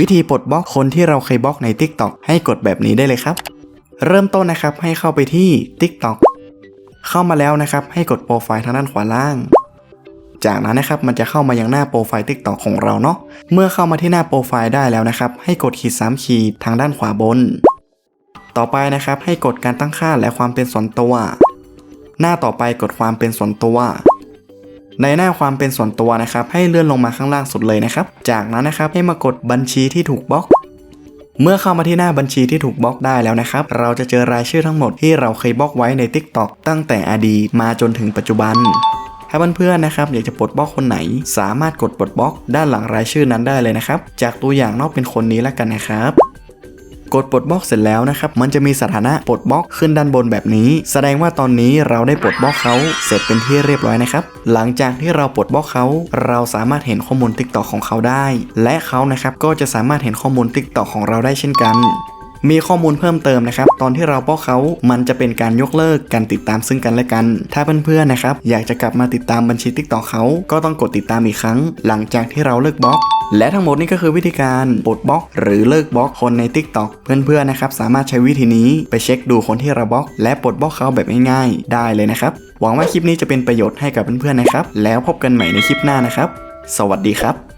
วิธีปลดบล็อกคนที่เราเคยบล็อกใน TikTok ให้กดแบบนี้ได้เลยครับ เริ่มต้นนะครับให้เข้าไปที่ TikTok เข้ามาแล้วนะครับ ให้กดโปรไฟล์ทางด้านขวาล่าง จากนั้นนะครับมันจะเข้ามายังหน้าโปรไฟล์ TikTok ของเราเนาะเมื่อเข้ามาที่หน้าโปรไฟล์ได้แล้วนะครับ ให้กดขีด3ขีดทางด้านขวาบน ต่อไปนะครับให้กดการตั้งค่าและความเป็นส่วนตัว หน้าต่อไปกดความเป็นส่วนตัว ในหน้าความเป็นส่วนตัวนะครับ ให้เลื่อนลงมาข้างล่างสุดเลยนะครับ จากนั้นนะครับให้มากดบัญชีที่ถูกบล็อก เมื่อเข้ามาที่หน้าบัญชีที่ถูกบล็อกได้แล้วนะครับ เราจะเจอรายชื่อทั้งหมดที่เราเคยบล็อกไว้ใน TikTok ตั้งแต่อดีตมาจนถึงปัจจุบันถ้าเพื่อนๆนะครับอยากจะปลดบล็อกคนไหน สามารถกดปลดบล็อก ด้านหลังรายชื่อนั้นได้เลยนะครับ จากตัวอย่างนอกเป็นคนนี้แล้วกันนะครับ กดปลดบล็อกเสร็จแล้วนะครับ มันจะมีสถานะปลดบล็อกขึ้นด้านบนแบบนี้ แสดงว่าตอนนี้เราได้ปลดบล็อกเขาเสร็จเป็นที่เรียบร้อยนะครับ หลังจากที่เราปลดบล็อกเขา เราสามารถเห็นข้อมูล TikTok ของเขาได้ และเขานะครับก็จะสามารถเห็นข้อมูล TikTok ของเราได้เช่นกันมีข้อมูลเพิ่มเติมนะครับ ตอนที่เราบล็อกเขา มันจะเป็นการยกเลิกการติดตามซึ่งกันและกัน ถ้าเพื่อนๆนะครับ อยากจะกลับมาติดตามบัญชี TikTok เขา ก็ต้องกดติดตามอีกครั้ง หลังจากที่เราเลิกบล็อก และทั้งหมดนี้ก็คือวิธีการปลดบล็อก หรือเลิกบล็อกคนใน TikTok เพื่อนๆนะครับสามารถใช้วิธีนี้ไปเช็คดูคนที่เราบล็อก และปลดบล็อกเขาแบบง่ายๆ ได้เลยนะครับ หวังว่าคลิปนี้จะเป็นประโยชน์ให้กับเพื่อนๆนะครับ แล้วพบกันใหม่ในคลิปหน้านะครับ สวัสดีครับ